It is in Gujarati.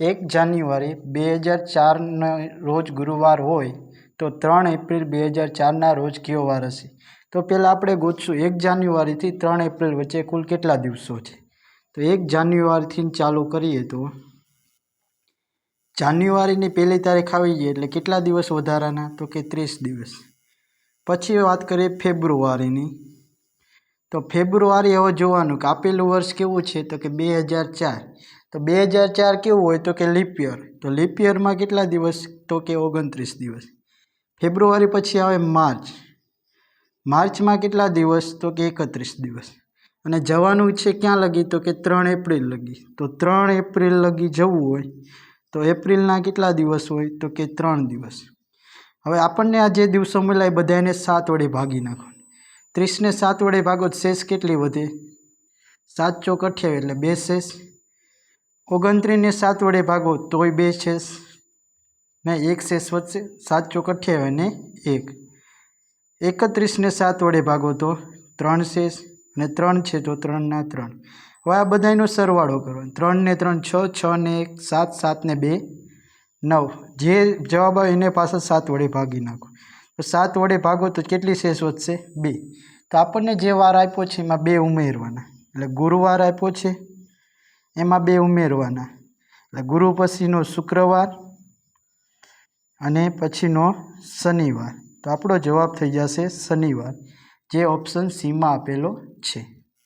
એક જાન્યુઆરી બે હજાર ચારના રોજ ગુરુવાર હોય તો ત્રણ એપ્રિલ બે હજાર ચારના રોજ કયો વાર હશે? તો પહેલાં આપણે ગોતશું એક જાન્યુઆરીથી ત્રણ એપ્રિલ વચ્ચે કુલ કેટલા દિવસો છે? તો એક જાન્યુઆરીથી ચાલુ કરીએ તો જાન્યુઆરીની પહેલી તારીખ આવી ગઈ એટલે કેટલા દિવસ વધારાના? તો કે ત્રીસ દિવસ. પછી વાત કરીએ ફેબ્રુઆરીની. તો ફેબ્રુઆરી હવે જોવાનું કે આપેલું વર્ષ કેવું છે? તો કે બે હજાર ચાર. તો બે હજાર ચાર કેવું હોય તો કે લિપિયર તો લિપિયરમાં કેટલા દિવસ તો કે ઓગણત્રીસ દિવસ? ફેબ્રુઆરી પછી આવે માર્ચ. માર્ચમાં કેટલા દિવસ તો કે એકત્રીસ દિવસ? અને જવાનું છે ક્યાં લગી તો કે ત્રણ એપ્રિલ લગી. તો ત્રણ એપ્રિલ લગી જવું હોય તો એપ્રિલના કેટલા દિવસ હોય તો કે ત્રણ દિવસ? હવે આપણને આ જે દિવસો મળ્યા એ બધાને સાત વડે ભાગી નાખો. ત્રીસને સાત વડે ભાગો શેષ કેટલી વધે? સાત ચોક અઠ્યાવીસ એટલે બે શેષ. ઓગણત્રીસને સાત વડે ભાગો તોય બે શેષ ને એક શેષ વધશે સાત ચોક અઠ્યાવીસ અને એક. એકત્રીસને સાત વડે ભાગો તો ત્રણ શેષ અને ત્રણ છે તો ત્રણના ત્રણ. હવે આ બધાનો સરવાળો કરો. ત્રણને ત્રણ છ છ ને એક, સાત સાતને બે, નવ. જે જવાબ આવે એને પાછળ સાત વડે ભાગી નાખો. તો સાત વડે ભાગો તો કેટલી શેષ વધશે બે. તો આપણને જે વાર આપ્યો છે એમાં બે ઉમેરવાના. એટલે ગુરુવાર આપ્યો છે એમાં બે ઉમેરવાના. એટલે ગુરુ પછીનો શુક્રવાર અને પછીનો શનિવાર. તો આપણો જવાબ થઈ જશે શનિવાર. જે ઓપ્શન સીમાં આપેલો છે.